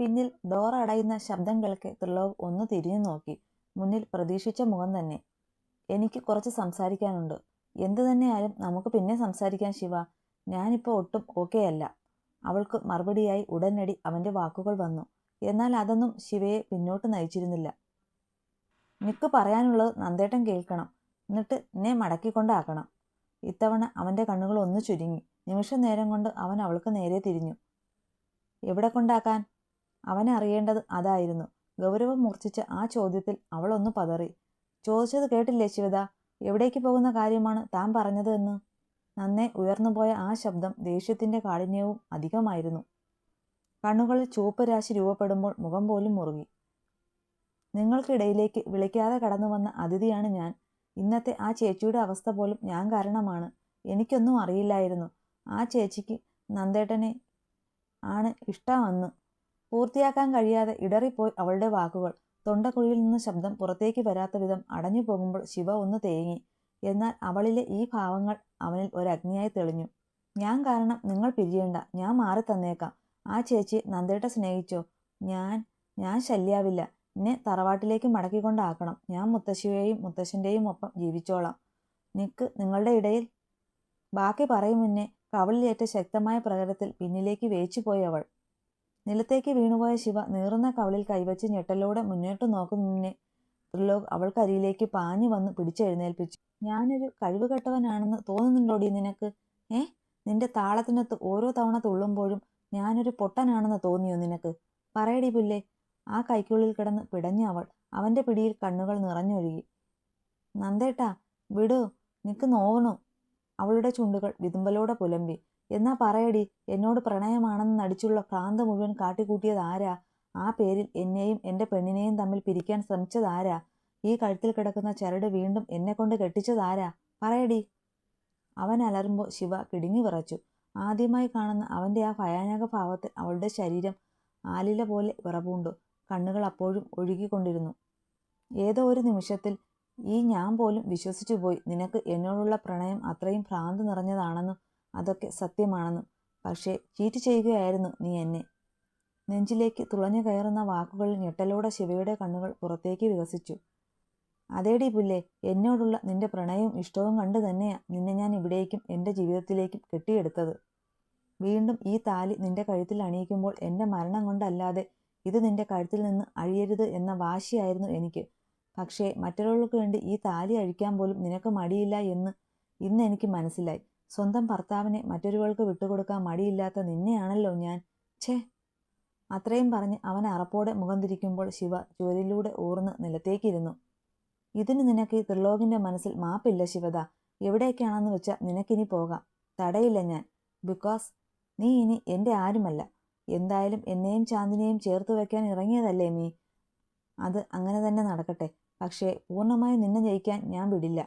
പിന്നിൽ ഡോർ അടയുന്ന ശബ്ദം കേൾക്കെ ത്രിലോക് ഒന്ന് തിരിഞ്ഞു നോക്കി. മുന്നിൽ പ്രതീക്ഷിച്ച മുഖം തന്നെ. എനിക്ക് കുറച്ച് സംസാരിക്കാനുണ്ട്. എന്തു തന്നെയായാലും നമുക്ക് പിന്നെ സംസാരിക്കാൻ ശിവ. ഞാനിപ്പോൾ ഒട്ടും ഓക്കെ അല്ല അവൾക്ക് മറുപടിയായി ഉടനടി അവന്റെ വാക്കുകൾ വന്നു. എന്നാൽ അതൊന്നും ശിവയെ പിന്നോട്ട് നയിച്ചിരുന്നില്ല. നിക്ക് പറയാനുള്ളത് നന്ദേട്ടൻ കേൾക്കണം. എന്നിട്ട് എന്നെ മടക്കിക്കൊണ്ടാക്കണം. ഇത്തവണ അവന്റെ കണ്ണുകൾ ഒന്ന് ചുരുങ്ങി. നിമിഷ നേരം കൊണ്ട് അവൻ അവൾക്ക് നേരെ തിരിഞ്ഞു. എവിടെ കൊണ്ടാക്കാൻ? അവനെ അറിയേണ്ടത് അതായിരുന്നു. ഗൗരവം മൂർച്ഛിച്ച ആ ചോദ്യത്തിൽ അവളൊന്ന് പതറി. ചോദിച്ചത് കേട്ടില്ലേ ശിവദ? എവിടേക്ക് പോകുന്ന കാര്യമാണ് താൻ പറഞ്ഞത് എന്ന്? നന്നേ ഉയർന്നുപോയ ആ ശബ്ദം ദേഷ്യത്തിന്റെ കാഠിന്യവും അധികമായിരുന്നു. കണ്ണുകളിൽ ചുവപ്പ് രാശി രൂപപ്പെടുമ്പോൾ മുഖം പോലും മുറുകി. നിങ്ങൾക്കിടയിലേക്ക് വിളിക്കാതെ കടന്നു വന്ന അതിഥിയാണ് ഞാൻ. ഇന്നത്തെ ആ ചേച്ചിയുടെ അവസ്ഥ പോലും ഞാൻ കാരണമാണ്. എനിക്കൊന്നും അറിയില്ലായിരുന്നു. ആ ചേച്ചിക്ക് നന്ദേട്ടനെ ആണ് ഇഷ്ടമെന്ന് പൂർത്തിയാക്കാൻ കഴിയാതെ ഇടറിപ്പോയി അവളുടെ വാക്കുകൾ. തൊണ്ടക്കുഴിയിൽ നിന്ന് ശബ്ദം പുറത്തേക്ക് വരാത്ത വിധം അടഞ്ഞു പോകുമ്പോൾ ശിവ ഒന്ന് തേങ്ങി. എന്നാൽ അവളിലെ ഈ ഭാവങ്ങൾ അവനിൽ ഒരഗ്നിയായി തെളിഞ്ഞു. ഞാൻ കാരണം നിങ്ങൾ പിരിയേണ്ട. ഞാൻ മാറി തന്നേക്കാം. ആ ചേച്ചി നന്ദേട്ട സ്നേഹിച്ചോ? ഞാൻ ഞാൻ ശല്യാവില്ല. എന്നെ തറവാട്ടിലേക്ക് മടക്കിക്കൊണ്ടാക്കണം. ഞാൻ മുത്തശ്ശിയെയും മുത്തശ്ശന്റെയും ഒപ്പം ജീവിച്ചോളാം. നിക്ക് നിങ്ങളുടെ ഇടയിൽ ബാക്കി പറയും മുന്നേ കവളിലേറ്റ ശക്തമായ പ്രകടത്തിൽ പിന്നിലേക്ക് വേച്ചുപോയി അവൾ. നിലത്തേക്ക് വീണുപോയ ശിവ നീറുന്ന കവളിൽ കൈവച്ച് ഞെട്ടലോടെ മുന്നോട്ട് നോക്കും മുന്നേ. ത്രിലോക് അവൾക്കരിയിലേക്ക് പാഞ്ഞു വന്ന് പിടിച്ചെഴുന്നേൽപ്പിച്ചു. ഞാനൊരു കഴിവുകെട്ടവനാണെന്ന് തോന്നുന്നുണ്ടോടി നിനക്ക്? ഏ? നിന്റെ താളത്തിനൊത്ത് ഓരോ തവണ തുള്ളുമ്പോഴും ഞാനൊരു പൊട്ടനാണെന്ന് തോന്നിയോ നിനക്ക്? പറയടി പുല്ലേ. ആ കൈക്കുള്ളിൽ കിടന്ന് പിടഞ്ഞ അവൾ അവന്റെ പിടിയിൽ കണ്ണുകൾ നിറഞ്ഞൊഴുകി. നന്ദേട്ടാ വിടൂ നിക്ക് നോവണു. അവളുടെ ചുണ്ടുകൾ വിതുമ്പലോടെ പുലമ്പി. എന്നാ പറയടി എന്നോട് പ്രണയമാണെന്ന് നടിച്ചുള്ള ഭ്രാന്ത് മുഴുവൻ കാട്ടിക്കൂട്ടിയത് ആരാ? ആ പേരിൽ എന്നെയും എന്റെ പെണ്ണിനെയും തമ്മിൽ പിരിക്കാൻ ശ്രമിച്ചതാരാ ഈ കഴുത്തിൽ കിടക്കുന്ന ചരട് വീണ്ടും എന്നെ കൊണ്ട് കെട്ടിച്ചതാരാ പറയടി. അവൻ അലറുമ്പോൾ ശിവ കിടുങ്ങി വിറച്ചു. ആദ്യമായി കാണുന്ന അവന്റെ ആ ഭയാനക ഭാവത്തിൽ അവളുടെ ശരീരം ആലില പോലെ വിറപൂണ്ടു. കണ്ണുകൾ അപ്പോഴും ഒഴുകിക്കൊണ്ടിരുന്നു. ഏതോ ഒരു നിമിഷത്തിൽ ഈ ഞാൻ പോലും വിശ്വസിച്ചു പോയി നിനക്ക് എന്നോടുള്ള പ്രണയം അത്രയും ഭ്രാന്ത് നിറഞ്ഞതാണെന്നും അതൊക്കെ സത്യമാണെന്നും പക്ഷേ ചീറ്റ് ചെയ്യുകയായിരുന്നു നീ എന്നെ. നെഞ്ചിലേക്ക് തുളഞ്ഞു കയറുന്ന വാക്കുകളിൽ ഞെട്ടലോടെ ശിവയുടെ കണ്ണുകൾ പുറത്തേക്ക് വികസിച്ചു. അതേടി പുല്ലേ എന്നോടുള്ള നിന്റെ പ്രണയവും ഇഷ്ടവും കണ്ടു തന്നെയാ നിന്നെ ഞാൻ ഇവിടേക്കും എന്റെ ജീവിതത്തിലേക്കും കെട്ടിയെടുത്തത്. വീണ്ടും ഈ താലി നിന്റെ കഴുത്തിൽ അണിയിക്കുമ്പോൾ എന്റെ മരണം കൊണ്ടല്ലാതെ ഇത് നിന്റെ കഴുത്തിൽ നിന്ന് അഴിയരുത് എന്ന വാശിയായിരുന്നു എനിക്ക്. പക്ഷേ മറ്റൊരാൾക്ക് വേണ്ടി ഈ താലി അഴിക്കാൻ പോലും നിനക്ക് മടിയില്ല എന്ന് ഇന്ന് എനിക്ക് മനസ്സിലായി. സ്വന്തം ഭർത്താവിനെ മറ്റൊരുവൾക്ക് വിട്ടുകൊടുക്കാൻ മടിയില്ലാത്ത നിന്നെയാണല്ലോ ഞാൻ. ഛേ. അത്രയും പറഞ്ഞ് അവൻ അറപ്പോടെ മുഖം തിരിക്കുമ്പോൾ ശിവ ചുവരിലൂടെ ഊർന്ന് നിലത്തേക്കിരുന്നു. ഇതിന് നിനക്ക് ത്രിലോകിന്റെ മനസ്സിൽ മാപ്പില്ല ശിവദ. എവിടേക്കാണെന്ന് വെച്ചാൽ നിനക്കിനി പോകാം. തടയില്ല ഞാൻ. ബിക്കോസ് നീ ഇനി എന്റെ ആരുമല്ല. എന്തായാലും എന്നെയും ചാന്ദിനെയും ചേർത്ത് വയ്ക്കാൻ ഇറങ്ങിയതല്ലേ നീ? അത് അങ്ങനെ തന്നെ നടക്കട്ടെ. പക്ഷേ പൂർണമായി നിന്നെ ജയിക്കാൻ ഞാൻ വിടില്ല.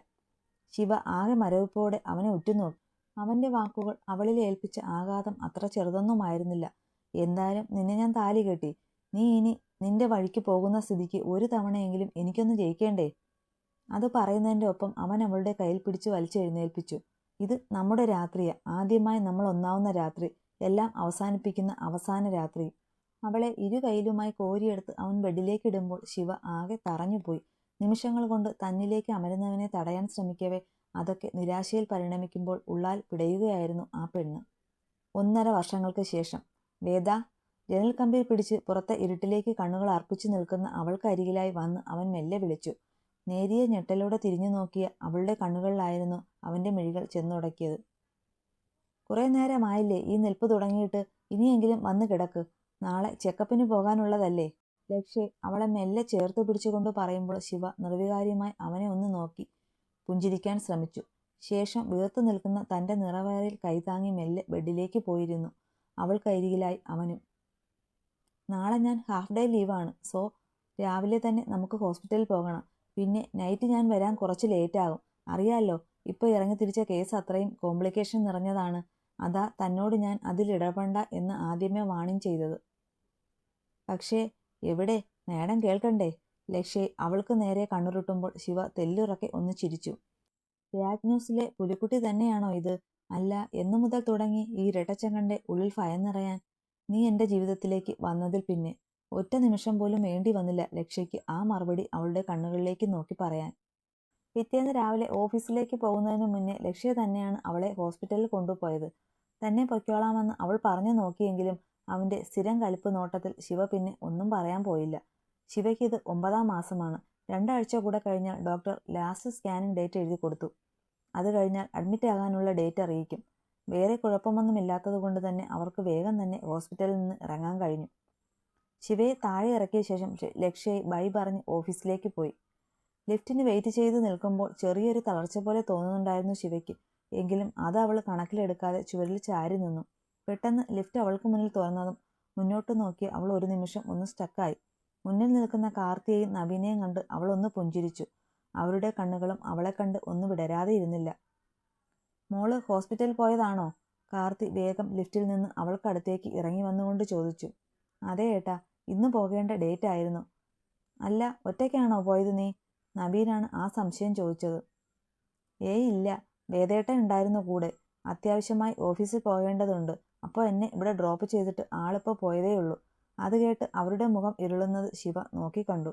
ശിവ ആകെ മരവിപ്പോടെ അവനെ ഉറ്റുനോക്കി. അവന്റെ വാക്കുകൾ അവളിൽ ഏൽപ്പിച്ച ആഘാതം അത്ര ചെറുതൊന്നുമായിരുന്നില്ല. എന്തായാലും നിന്നെ ഞാൻ താലി കെട്ടി. നീ ഇനി നിന്റെ വഴിക്ക് പോകുന്ന സ്ഥിതിക്ക് ഒരു തവണയെങ്കിലും എനിക്കൊന്ന് ജയിക്കേണ്ടേ? അത് പറയുന്നതിന്റെ ഒപ്പം അവൻ അവളുടെ കയ്യിൽ പിടിച്ച് വലിച്ചെഴുന്നേൽപ്പിച്ചു. ഇത് നമ്മുടെ രാത്രിയാ. ആദ്യമായി നമ്മൾ ഒന്നാവുന്ന രാത്രി. എല്ലാം അവസാനിപ്പിക്കുന്ന അവസാന രാത്രി. അവളെ ഇരു കൈയിലുമായി കോരിയെടുത്ത് അവൻ ബെഡിലേക്ക് ഇടുമ്പോൾ ശിവ ആകെ തറഞ്ഞുപോയി. നിമിഷങ്ങൾ കൊണ്ട് തന്നിലേക്ക് അമരുന്നവനെ തടയാൻ ശ്രമിക്കവേ അതൊക്കെ നിരാശയിൽ പരിണമിക്കുമ്പോൾ ഉള്ളാൽ പിടയുകയായിരുന്നു ആ പെണ്ണ്. ഒന്നര വർഷങ്ങൾക്ക് ശേഷം. വേദ ജനൽ കമ്പി പിടിച്ച് പുറത്തെ ഇരുട്ടിലേക്ക് കണ്ണുകൾ അർപ്പിച്ചു നിൽക്കുന്ന അവൾക്കരികിലായി വന്ന് അവൻ മെല്ലെ വിളിച്ചു. നേരിയ ഞെട്ടലോടെ തിരിഞ്ഞു നോക്കിയ അവളുടെ കണ്ണുകളിലായിരുന്നു അവന്റെ മിഴികൾ ചെന്നുടക്കിയത്. കുറേ നേരമായില്ലേ ഈ നിൽപ്പ് തുടങ്ങിയിട്ട് ഇനിയെങ്കിലും വന്ന് കിടക്ക്. നാളെ ചെക്കപ്പിന് പോകാനുള്ളതല്ലേ? ലക്ഷ്യ അവളെ മെല്ലെ ചേർത്ത് പിടിച്ചുകൊണ്ട് പറയുമ്പോൾ ശിവ നിർവികാര്യമായി അവനെ ഒന്ന് നോക്കി. പുഞ്ചിരിക്കാൻ ശ്രമിച്ചു. ശേഷം വീർത്തു നിൽക്കുന്ന തന്റെ നിറവയറിൽ കൈതാങ്ങി മെല്ലെ ബെഡിലേക്ക് പോയിരുന്നു. അവൾക്കരികിലായി അവനും. നാളെ ഞാൻ ഹാഫ് ഡേ ലീവാണ് സോ രാവിലെ തന്നെ നമുക്ക് ഹോസ്പിറ്റലിൽ പോകണം. പിന്നെ നൈറ്റ് ഞാൻ വരാൻ കുറച്ച് ലേറ്റാകും. അറിയാലോ ഇപ്പോൾ ഇറങ്ങി തിരിച്ച കേസ് അത്രയും കോംപ്ലിക്കേഷൻ നിറഞ്ഞതാണ്. അതാ തന്നോട് ഞാൻ അതിൽ ഇടപെടണ്ട എന്ന് ആദ്യമേ വാണിംഗ് ചെയ്തത്. പക്ഷേ എവിടെ? മേഡം കേൾക്കണ്ടേ? ലക്ഷ്യ അവൾക്ക് നേരെ കണ്ണുരുട്ടുമ്പോൾ ശിവ തെല്ലുറക്കെ ഒന്ന് ചിരിച്ചു. രാജ് ന്യൂസിലെ പുലിക്കുട്ടി തന്നെയാണോ ഇത്? അല്ല എന്നു മുതൽ തുടങ്ങി ഈ ഇരട്ടച്ചങ്കന്റെ ഉള്ളിൽ ഭയം നിറയാൻ നീ എന്റെ ജീവിതത്തിലേക്ക് വന്നതിൽ പിന്നെ. ഒറ്റ നിമിഷം പോലും വേണ്ടി വന്നില്ല ലക്ഷ്യയ്ക്ക് ആ മറുപടി അവളുടെ കണ്ണുകളിലേക്ക് നോക്കി പറയാൻ. പിറ്റേന്ന് രാവിലെ ഓഫീസിലേക്ക് പോകുന്നതിന് മുന്നേ ലക്ഷ്യ തന്നെയാണ് അവളെ ഹോസ്പിറ്റലിൽ കൊണ്ടുപോയത്. തന്നെ പൊയ്ക്കോളാമെന്ന് അവൾ പറഞ്ഞു നോക്കിയെങ്കിലും അവന്റെ സ്ഥിരം കലിപ്പ് നോട്ടത്തിൽ ശിവ പിന്നെ ഒന്നും പറയാൻ പോയില്ല. ശിവയ്ക്ക് ഇത് ഒമ്പതാം മാസമാണ്. രണ്ടാഴ്ച കൂടെ കഴിഞ്ഞാൽ ഡോക്ടർ ലാസ്റ്റ് സ്കാനിങ് ഡേറ്റ് എഴുതി കൊടുത്തു. അത് കഴിഞ്ഞാൽ അഡ്മിറ്റ് ആകാനുള്ള ഡേറ്റ് അറിയിക്കും. വേറെ കുഴപ്പമൊന്നുമില്ലാത്തത് കൊണ്ട് തന്നെ അവർക്ക് വേഗം തന്നെ ഹോസ്പിറ്റലിൽ നിന്ന് ഇറങ്ങാൻ കഴിഞ്ഞു. ശിവയെ താഴെ ഇറക്കിയ ശേഷം ലക്ഷ്യയെ ബൈ പറഞ്ഞ് ഓഫീസിലേക്ക് പോയി. ലിഫ്റ്റിന് വെയിറ്റ് ചെയ്ത് നിൽക്കുമ്പോൾ ചെറിയൊരു തളർച്ച പോലെ തോന്നുന്നുണ്ടായിരുന്നു ശിവയ്ക്ക്. എങ്കിലും അത് അവൾ കണക്കിലെടുക്കാതെ ചുവരിൽ ചാരി നിന്നു. പെട്ടെന്ന് ലിഫ്റ്റ് അവൾക്ക് മുന്നിൽ തുറന്നതും മുന്നോട്ട് നോക്കി അവൾ ഒരു നിമിഷം ഒന്ന് സ്റ്റക്കായി മുന്നിൽ നിൽക്കുന്ന കാർത്തിയെയും നവീനെയും കണ്ട് അവൾ ഒന്ന് പുഞ്ചിരിച്ചു. അവരുടെ കണ്ണുകളും അവളെ കണ്ട് ഒന്ന് വിടരാതെ ഇരുന്നില്ല. മോൾ ഹോസ്പിറ്റലിൽ പോയതാണോ? കാർത്തി വേഗം ലിഫ്റ്റിൽ നിന്ന് അവൾക്കടുത്തേക്ക് ഇറങ്ങി വന്നുകൊണ്ട് ചോദിച്ചു. അതെ ഏട്ടാ ഇന്ന് പോകേണ്ട ഡേറ്റ് ആയിരുന്നു. അല്ല ഒറ്റയ്ക്കാണോ പോയത് നീ? നവീനാണ് ആ സംശയം ചോദിച്ചത്. ഏയ് ഇല്ല വേദേട്ടൻ ഉണ്ടായിരുന്നു കൂടെ. അത്യാവശ്യമായി ഓഫീസിൽ പോകേണ്ടതുണ്ട്. അപ്പോൾ എന്നെ ഇവിടെ ഡ്രോപ്പ് ചെയ്തിട്ട് ആളിപ്പോൾ പോയതേ ഉള്ളൂ അത് കേട്ട് അവരുടെ മുഖം ഇരുളുന്നത് ശിവ നോക്കിക്കണ്ടു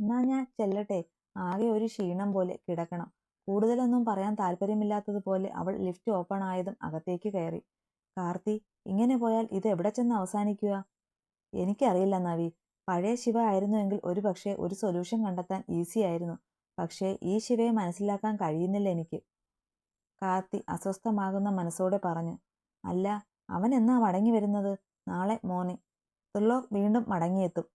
എന്നാ ഞാൻ ചെല്ലട്ടെ. ആകെ ഒരു ക്ഷീണം പോലെ കിടക്കണം. കൂടുതലൊന്നും പറയാൻ താല്പര്യമില്ലാത്തതുപോലെ അവൾ ലിഫ്റ്റ് ഓപ്പൺ ആയതും അകത്തേക്ക് കയറി. കാർത്തി ഇങ്ങനെ പോയാൽ ഇത് എവിടെ ചെന്ന് അവസാനിക്കുക? എനിക്കറിയില്ല നവി. പഴയ ശിവ ആയിരുന്നുവെങ്കിൽ ഒരു പക്ഷേ ഒരു സൊല്യൂഷൻ കണ്ടെത്താൻ ഈസി ആയിരുന്നു. പക്ഷേ ഈ ശിവയെ മനസ്സിലാക്കാൻ കഴിയുന്നില്ല എനിക്ക്. കാർത്തി അസ്വസ്ഥമാകുന്ന മനസ്സോടെ പറഞ്ഞു. അല്ല അവൻ എന്നാ മടങ്ങി വരുന്നത്? നാളെ മോർണിംഗ്. ത്രിലോക് വീണ്ടും മടങ്ങിയെത്തും.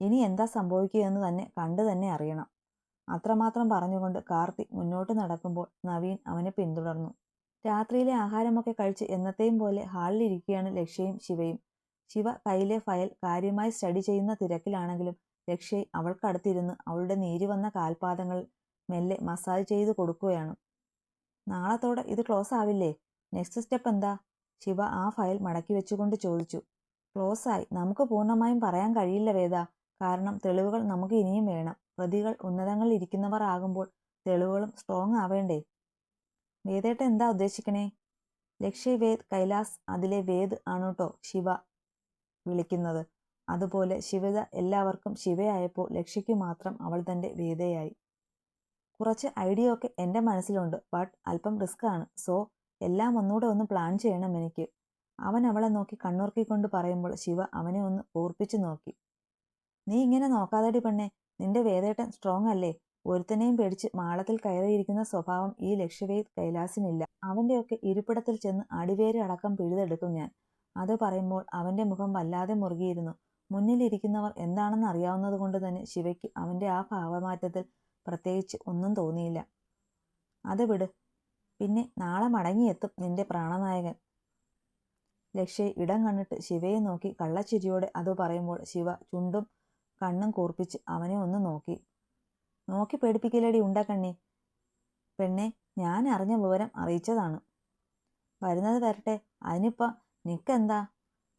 ഇനി എന്താ സംഭവിക്കുകയെന്ന് തന്നെ കണ്ടു തന്നെ അറിയണം. അത്രമാത്രം പറഞ്ഞുകൊണ്ട് കാർത്തി മുന്നോട്ട് നടക്കുമ്പോൾ നവീൻ അവനെ പിന്തുടർന്നു. രാത്രിയിലെ ആഹാരമൊക്കെ കഴിച്ച് എന്നത്തെയും പോലെ ഹാളിലിരിക്കുകയാണ് ലക്ഷ്യയും ശിവയും. ശിവ കയ്യിലെ ഫയൽ കാര്യമായി സ്റ്റഡി ചെയ്യുന്ന തിരക്കിലാണെങ്കിലും ലക്ഷ്യ അവൾക്കടുത്തിരുന്ന് അവളുടെ നീരി വന്ന കാൽപാദങ്ങൾ മെല്ലെ മസാജ് ചെയ്ത് കൊടുക്കുകയാണ്. നാളത്തോടെ ഇത് ക്ലോസ് ആവില്ലേ? നെക്സ്റ്റ് സ്റ്റെപ്പ് എന്താ? ശിവ ആ ഫയൽ മടക്കി വെച്ചുകൊണ്ട് ചോദിച്ചു. ക്ലോസ് ആയി നമുക്ക് പൂർണമായും പറയാൻ കഴിയില്ല വേദ. കാരണം തെളിവുകൾ നമുക്ക് ഇനിയും വേണം. പ്രതികൾ ഉന്നതങ്ങളിൽ ഇരിക്കുന്നവർ ആകുമ്പോൾ തെളിവുകളും സ്ട്രോങ് ആവേണ്ടേ? വേദേട്ട എന്താ ഉദ്ദേശിക്കണേ? ലക്ഷ്യ വേദ് കൈലാസ് അതിലെ വേദ് ആണുട്ടോ ശിവ വിളിക്കുന്നത്. അതുപോലെ ശിവത എല്ലാവർക്കും ശിവയായപ്പോൾ ലക്ഷ്യയ്ക്ക് മാത്രം അവൾ തന്റെ വേദയായി. കുറച്ച് ഐഡിയ ഒക്കെ എന്റെ മനസ്സിലുണ്ട്. ബട്ട് അല്പം റിസ്ക് ആണ്. സോ എല്ലാം ഒന്നുകൂടെ ഒന്ന് പ്ലാൻ ചെയ്യണം എനിക്ക്. അവൻ അവളെ നോക്കി കണ്ണുറുക്കിക്കൊണ്ട് പറയുമ്പോൾ ശിവ അവനെ ഒന്ന് ഓർപ്പിച്ചു നോക്കി. നീ ഇങ്ങനെ നോക്കാതടി പെണ്ണെ നിന്റെ വേദേട്ടൻ സ്ട്രോങ് അല്ലേ? ഒരുത്തനെയും പേടിച്ച് മാളത്തിൽ കയറിയിരിക്കുന്ന സ്വഭാവം ഈ ലക്ഷ്യവേ കൈലാസിനില്ല. അവന്റെയൊക്കെ ഇരിപ്പിടത്തിൽ ചെന്ന് അടിവേര് അടക്കം പിഴുതെടുക്കും ഞാൻ. അത് പറയുമ്പോൾ അവന്റെ മുഖം വല്ലാതെ മുറുകിയിരുന്നു. മുന്നിലിരിക്കുന്നവർ എന്താണെന്ന് അറിയാവുന്നത് കൊണ്ട് തന്നെ ശിവയ്ക്ക് അവന്റെ ആ ഭാവമാറ്റത്തിൽ പ്രത്യേകിച്ച് ഒന്നും തോന്നിയില്ല. അത് വിട്. പിന്നെ നാളെ മടങ്ങിയെത്തും നിന്റെ പ്രാണനായകൻ. ലക്ഷ്യ ഇടം കണ്ടിട്ട് ശിവയെ നോക്കി കള്ളച്ചിരിയോടെ അത് പറയുമ്പോൾ ശിവ ചുണ്ടും കണ്ണും കൂർപ്പിച്ച് അവനെ ഒന്ന് നോക്കി. നോക്കി പേടിപ്പിക്കലടി ഉണ്ടാക്കണ്ണി. പെണ്ണെ ഞാൻ അറിഞ്ഞ വിവരം അറിയിച്ചതാണ്. വരുന്നത് വരട്ടെ. അതിനിപ്പം നിക്കെന്താ?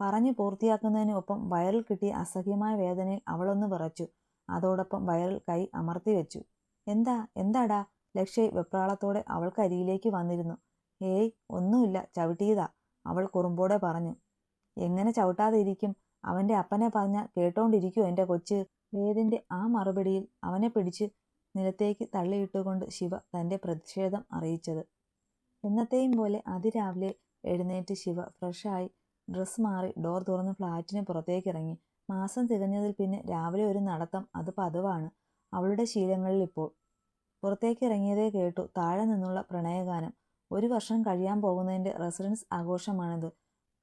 പറഞ്ഞു പൂർത്തിയാക്കുന്നതിന് ഒപ്പം വയറിൽ കിട്ടിയ അസഹ്യമായ വേദനയിൽ അവളൊന്ന് വിറച്ചു. അതോടൊപ്പം വയറിൽ കൈ അമർത്തി വെച്ചു. എന്താ? എന്താടാ? ലക്ഷ്യ വെപ്രാളത്തോടെ അവൾക്കരിയിലേക്ക് വന്നിരുന്നു. ഏയ് ഒന്നുമില്ല. ചവിട്ടിയതാ. അവൾ കുറുമ്പോടെ പറഞ്ഞു എങ്ങനെ ചവിട്ടാതെ ഇരിക്കും അവന്റെ അപ്പനെ പറഞ്ഞ കേട്ടോണ്ടിരിക്കുമോ എന്റെ കൊച്ച്? വേദിന്റെ ആ മറുപടിയിൽ അവനെ പിടിച്ച് നിലത്തേക്ക് തള്ളിയിട്ടുകൊണ്ട് ശിവ തന്റെ പ്രതിഷേധം അറിയിച്ചത്. എന്നത്തെയും പോലെ അതിരാവിലെ എഴുന്നേറ്റ് ശിവ ഫ്രഷായി ഡ്രസ്സ് മാറി ഡോർ തുറന്ന് ഫ്ലാറ്റിന് പുറത്തേക്ക് ഇറങ്ങി മാസം തികഞ്ഞതിൽ പിന്നെ രാവിലെ ഒരു നടത്തം അത് പതിവാണ് അവളുടെ ശീലങ്ങളിൽ ഇപ്പോൾ. പുറത്തേക്ക് ഇറങ്ങിയതേ കേട്ടു താഴെ നിന്നുള്ള പ്രണയഗാനം. ഒരു വർഷം കഴിയാൻ പോകുന്നതിന്റെ റെസിഡൻസ് ആഘോഷമാണിത്.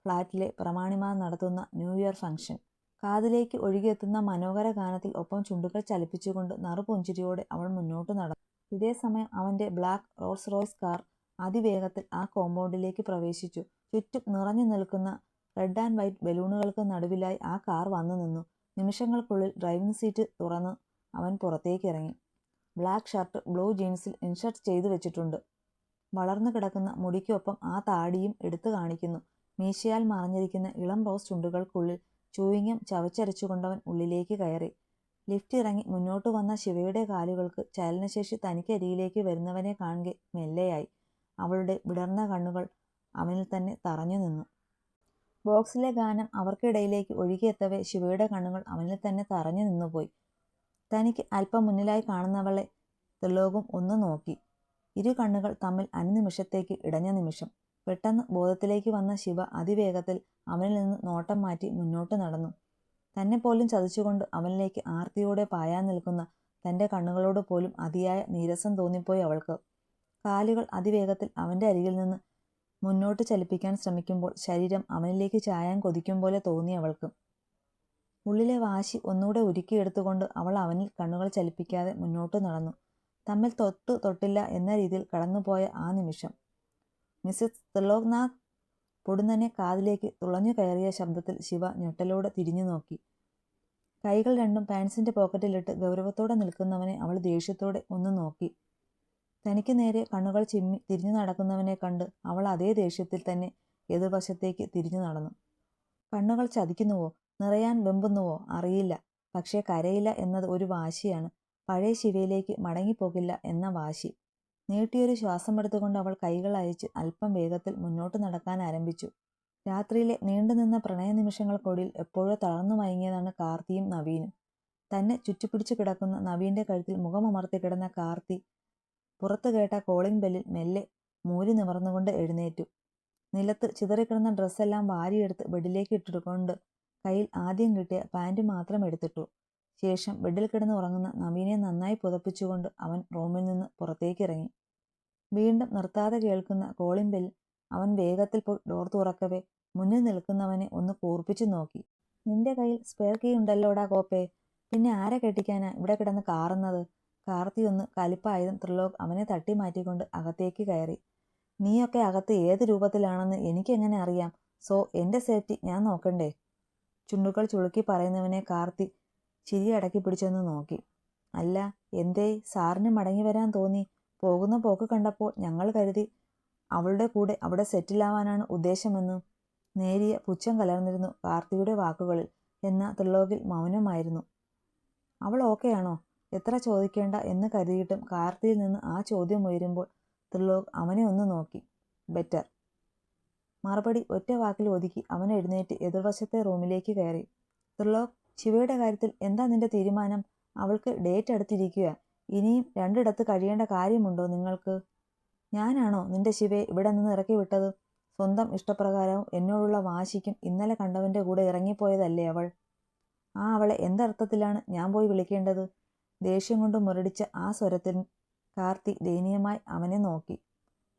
ഫ്ലാറ്റിലെ പ്രമാണിമാർ നടത്തുന്ന ന്യൂ ഇയർ ഫംഗ്ഷൻ. കാതിലേക്ക് ഒഴുകിയെത്തുന്ന മനോഹര ഗാനത്തിൽ ഒപ്പം ചുണ്ടുകൾ ചലിപ്പിച്ചുകൊണ്ട് നറുപുഞ്ചിരിയോടെ അവൾ മുന്നോട്ട് നടന്നു. ഇതേ സമയം അവന്റെ ബ്ലാക്ക് റോസ് റോയ്സ് കാർ അതിവേഗത്തിൽ ആ കോമ്പൗണ്ടിലേക്ക് പ്രവേശിച്ചു. ചുറ്റും നിറഞ്ഞു നിൽക്കുന്ന റെഡ് ആൻഡ് വൈറ്റ് ബലൂണുകൾക്ക് നടുവിലായി ആ കാർ വന്നു നിന്നു. നിമിഷങ്ങൾക്കുള്ളിൽ ഡ്രൈവിംഗ് സീറ്റ് തുറന്ന് അവൻ പുറത്തേക്ക് ഇറങ്ങി. ബ്ലാക്ക് ഷർട്ട് ബ്ലൂ ജീൻസിൽ ഇൻഷർട്ട് ചെയ്തു വെച്ചിട്ടുണ്ട്. വളർന്നു കിടക്കുന്ന മുടിക്കൊപ്പം ആ താടിയും എടുത്തു കാണിക്കുന്നു. മീശയാൽ മറഞ്ഞിരിക്കുന്ന ഇളം റോസ് ചുണ്ടുകൾക്കുള്ളിൽ ചൂയിങ്ങം ചവച്ചരച്ചുകൊണ്ടവൻ ഉള്ളിലേക്ക് കയറി. ലിഫ്റ്റ് ഇറങ്ങി മുന്നോട്ട് വന്ന ശിവയുടെ കാലുകൾക്ക് ചലനശേഷി തനിക്കരിയിലേക്ക് വരുന്നവനെ കാണുക മെല്ലെയായി. അവളുടെ വിടർന്ന കണ്ണുകൾ അവനിൽ തന്നെ തറഞ്ഞു നിന്നു. ബോക്സിലെ ഗാനം അവർക്കിടയിലേക്ക് ഒഴുകിയെത്തവേ ശിവയുടെ കണ്ണുകൾ അവനിൽ തന്നെ തറഞ്ഞു നിന്നുപോയി. തനിക്ക് അല്പം മുന്നിലായി കാണുന്നവളെ ത്രിലോകം ഒന്ന് നോക്കി. ഇരു കണ്ണുകൾ തമ്മിൽ അനുനിമിഷത്തേക്ക് ഇടഞ്ഞ നിമിഷം പെട്ടെന്ന് ബോധത്തിലേക്ക് വന്ന ശിവ അതിവേഗത്തിൽ അവനിൽ നിന്ന് നോട്ടം മാറ്റി മുന്നോട്ട് നടന്നു. തന്നെ പോലും ചതിച്ചുകൊണ്ട് അവനിലേക്ക് ആർത്തിയോടെ പായാൻ നിൽക്കുന്ന തന്റെ കണ്ണുകളോട് പോലും അതിയായ നീരസം തോന്നിപ്പോയി അവൾക്ക്. കാലുകൾ അതിവേഗത്തിൽ അവന്റെ അരികിൽ നിന്ന് മുന്നോട്ട് ചലിപ്പിക്കാൻ ശ്രമിക്കുമ്പോൾ ശരീരം അവനിലേക്ക് ചായാൻ കൊതിക്കും പോലെ തോന്നി അവൾക്ക്. ഉള്ളിലെ വാശി ഒന്നുകൂടെ ഉരുക്കിയെടുത്തുകൊണ്ട് അവൾ അവനിൽ കണ്ണുകൾ ചലിപ്പിക്കാതെ മുന്നോട്ട് നടന്നു. തമ്മിൽ തൊട്ടു തൊട്ടില്ല എന്ന രീതിയിൽ കടന്നുപോയ ആ നിമിഷം. മിസ്സസ് ത്രിലോക്നാഥ് പൊടുന്നനെ കാതിലേക്ക് തുളഞ്ഞു കയറിയ ശബ്ദത്തിൽ ശിവ ഞെട്ടലോടെ തിരിഞ്ഞു നോക്കി. കൈകൾ രണ്ടും പാൻസിന്റെ പോക്കറ്റിലിട്ട് ഗൗരവത്തോടെ നിൽക്കുന്നവനെ അവൾ ദേഷ്യത്തോടെ ഒന്ന് നോക്കി. തനിക്ക് നേരെ കണ്ണുകൾ ചിമ്മി തിരിഞ്ഞു നടക്കുന്നവനെ കണ്ട് അവൾ അതേ ദേഷ്യത്തിൽ തന്നെ എതിർവശത്തേക്ക് തിരിഞ്ഞു നടന്നു. കണ്ണുകൾ ചതിക്കുന്നുവോ? നിറയാൻ വെമ്പുന്നുവോ? അറിയില്ല. പക്ഷേ കരയില്ല എന്നത് ഒരു വാശിയാണ്. പഴയ ശിവയിലേക്ക് മടങ്ങിപ്പോകില്ല എന്ന വാശി. നീട്ടിയൊരു ശ്വാസമെടുത്തുകൊണ്ട് അവൾ കൈകൾ അയച്ച് അല്പം വേഗത്തിൽ മുന്നോട്ട് നടക്കാൻ ആരംഭിച്ചു. രാത്രിയിലെ നീണ്ടുനിന്ന പ്രണയനിമിഷങ്ങൾക്കൊടിയിൽ എപ്പോഴോ തളർന്നു മയങ്ങിയതാണ് കാർത്തിയും നവീനും. തന്നെ ചുറ്റിപ്പിടിച്ചു കിടക്കുന്ന നവീന്റെ കഴുത്തിൽ മുഖമമർത്തി കിടന്ന കാർത്തി പുറത്തു കേട്ട കോളിംഗ് ബെല്ലിൽ മെല്ലെ മൂരി നിവർന്നുകൊണ്ട് എഴുന്നേറ്റു. നിലത്ത് ചിതറിക്കിടന്ന ഡ്രസ്സെല്ലാം വാരിയെടുത്ത് ബെഡിലേക്ക് ഇട്ടിട്ടുകൊണ്ട് കയ്യിൽ ആദ്യം കിട്ടിയ പാന്റ് മാത്രം എടുത്തിട്ടു. ശേഷം ബെഡിൽ കിടന്ന് ഉറങ്ങുന്ന നവീനെ നന്നായി പുതപ്പിച്ചുകൊണ്ട് അവൻ റൂമിൽ നിന്ന് പുറത്തേക്കിറങ്ങി. വീണ്ടും നിർത്താതെ കേൾക്കുന്ന കോളിംഗ് ബെൽ അവൻ വേഗത്തിൽ പോയി ഡോർ തുറക്കവേ മുന്നിൽ നിൽക്കുന്നവനെ ഒന്ന് കൂർപ്പിച്ചു നോക്കി. നിന്റെ കയ്യിൽ സ്പെയർ കീ ഉണ്ടല്ലോടാ കോപ്പേ പിന്നെ ആരെ കെട്ടിക്കാനാ ഇവിടെ കിടന്ന് കാറുന്നത്? കാർത്തി ഒന്ന് കലിപ്പായതും ത്രിലോക് അവനെ തട്ടി മാറ്റിക്കൊണ്ട് അകത്തേക്ക് കയറി. നീയൊക്കെ അകത്ത് ഏത് രൂപത്തിലാണെന്ന് എനിക്കെങ്ങനെ അറിയാം? സോ എന്റെ സേഫ്റ്റി ഞാൻ നോക്കണ്ടേ? ചുണ്ടുകൾ ചുളുക്കി പറയുന്നവനെ കാർത്തി ചിരി അടക്കി പിടിച്ചൊന്ന് നോക്കി. അല്ല എന്തേ? സാറിന് മടങ്ങി വരാൻ തോന്നി. പോകുന്ന പോക്ക് കണ്ടപ്പോൾ ഞങ്ങൾ കരുതി. അവളുടെ കൂടെ അവിടെ സെറ്റിലാവാനാണ് ഉദ്ദേശമെന്ന്. നേരിയ പുച്ഛം കലർന്നിരുന്നു കാർത്തിയുടെ വാക്കുകളിൽ എന്ന ത്രിലോകിൽ മൗനമായിരുന്നു. അവൾ ഓക്കെയാണോ? എത്ര ചോദിക്കേണ്ട എന്ന് കരുതിയിട്ടും കാർത്തിയിൽ നിന്ന് ആ ചോദ്യം ഉയരുമ്പോൾ ത്രിലോക് അവനെ ഒന്ന് നോക്കി. ബെറ്റർ. മറുപടി ഒറ്റ വാക്കിൽ ഒതുക്കി അവൻ എഴുന്നേറ്റ് എതിർവശത്തെ റൂമിലേക്ക് കയറി. ത്രിലോക് ശിവയുടെ കാര്യത്തിൽ എന്താ നിന്റെ തീരുമാനം? അവൾക്ക് ഡേറ്റ് അടുത്തിരിക്കുക ഇനിയും രണ്ടിടത്ത് കഴിയേണ്ട കാര്യമുണ്ടോ നിങ്ങൾക്ക്? ഞാനാണോ നിന്റെ ശിവയെ ഇവിടെ നിന്ന് ഇറക്കി വിട്ടത്? സ്വന്തം ഇഷ്ടപ്രകാരവും എന്നോടുള്ള വാശിക്കും ഇന്നലെ കണ്ടവന്റെ കൂടെ ഇറങ്ങിപ്പോയതല്ലേ അവൾ? ആ അവളെ എന്തർത്ഥത്തിലാണ് ഞാൻ പോയി വിളിക്കേണ്ടത്? ദേഷ്യം കൊണ്ട് മുരടിച്ച ആ സ്വരത്തിൽ കാർത്തി ദയനീയമായി അവനെ നോക്കി.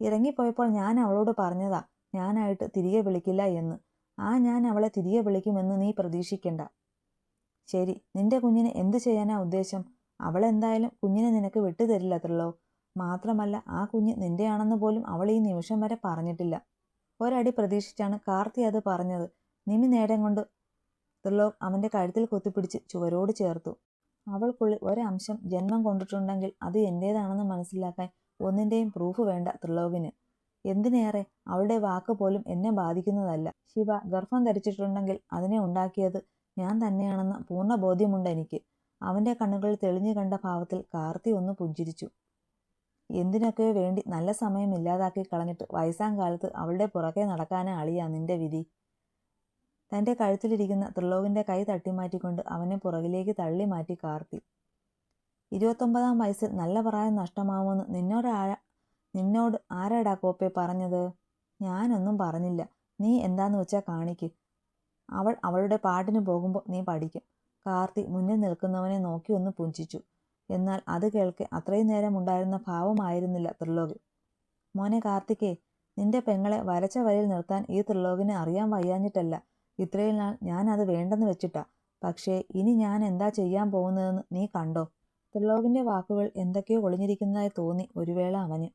ഇറങ്ങിപ്പോയപ്പോൾ ഞാൻ അവളോട് പറഞ്ഞതാ ഞാനായിട്ട് തിരികെ വിളിക്കില്ല എന്ന്. ആ ഞാൻ അവളെ തിരികെ വിളിക്കുമെന്ന് നീ പ്രതീക്ഷിക്കണ്ട. ശരി നിന്റെ കുഞ്ഞിന് എന്തു ചെയ്യാനാ ഉദ്ദേശം? അവളെന്തായാലും കുഞ്ഞിനെ നിനക്ക് വിട്ടുതരില്ലത്രല്ലോ മാത്രമല്ല ആ കുഞ്ഞ് നിന്റെയാണെന്ന് പോലും അവൾ ഈ നിമിഷം വരെ പറഞ്ഞിട്ടില്ല. ഒരടി പ്രതീക്ഷിച്ചാണ് കാർത്തി അത് പറഞ്ഞത്. നിമി നേരം കൊണ്ട് ത്രിലോക് അവന്റെ കഴുത്തിൽ കൊത്തിപ്പിടിച്ച് ചുവരോട് ചേർത്തു. അവൾക്കുള്ളിൽ ഒരംശം ജന്മം കൊണ്ടിട്ടുണ്ടെങ്കിൽ അത് എന്റേതാണെന്ന് മനസ്സിലാക്കാൻ ഒന്നിന്റെയും പ്രൂഫ് വേണ്ട ത്രിലോകിന്. എന്തിനേറെ അവളുടെ വാക്ക് പോലും എന്നെ ബാധിക്കുന്നതല്ല. ശിവ ഗർഭം ധരിച്ചിട്ടുണ്ടെങ്കിൽ അതിനെ ഉണ്ടാക്കിയത് ഞാൻ തന്നെയാണെന്ന പൂർണ ബോധ്യമുണ്ട് എനിക്ക്. അവന്റെ കണ്ണുകളിൽ തെളിഞ്ഞു കണ്ട ഭാവത്തിൽ കാർത്തി ഒന്ന് പുഞ്ചിരിച്ചു. എന്തിനൊക്കെയോ വേണ്ടി നല്ല സമയം ഇല്ലാതാക്കി കളഞ്ഞിട്ട് വയസ്സാം കാലത്ത് അവളുടെ പുറകെ നടക്കാനാ അളിയാ നിന്റെ വിധി? തന്റെ കഴുത്തിലിരിക്കുന്ന ത്രിലോകിന്റെ കൈ തട്ടിമാറ്റിക്കൊണ്ട് അവനെ പുറകിലേക്ക് തള്ളി മാറ്റി കാർത്തി. ഇരുപത്തൊമ്പതാം വയസ്സിൽ നല്ല പ്രായം നഷ്ടമാവുമെന്ന് നിന്നോട് ആരാ നിന്നോട് ആരാടാ കോപ്പെ പറഞ്ഞത്? ഞാനൊന്നും പറഞ്ഞില്ല. നീ എന്താന്ന് വെച്ചാൽ കാണിക്ക്. അവൾ അവളുടെ പാട്ടിന് പോകുമ്പോൾ നീ പഠിക്കും. കാർത്തി മുന്നിൽ നിൽക്കുന്നവനെ നോക്കി ഒന്ന് പുഞ്ചിച്ചു. എന്നാൽ അത് കേൾക്കെ അത്രയും നേരം ഉണ്ടായിരുന്ന ഭാവമായിരുന്നില്ല ത്രിലോകി മോനെ കാർത്തിക്കേ നിന്റെ പെങ്ങളെ വരച്ച വരയിൽ നിർത്താൻ ഈ ത്രിലോകിനെ അറിയാൻ വയ്യാഞ്ഞിട്ടല്ല. ഇത്രയും നാൾ ഞാൻ അത് വേണ്ടെന്ന് വെച്ചിട്ടാ. പക്ഷേ ഇനി ഞാൻ എന്താ ചെയ്യാൻ പോകുന്നതെന്ന് നീ കണ്ടോ? ത്രിലോകിന്റെ വാക്കുകൾ എന്തൊക്കെയോ ഒളിഞ്ഞിരിക്കുന്നതായി തോന്നി ഒരു വേള അവന്.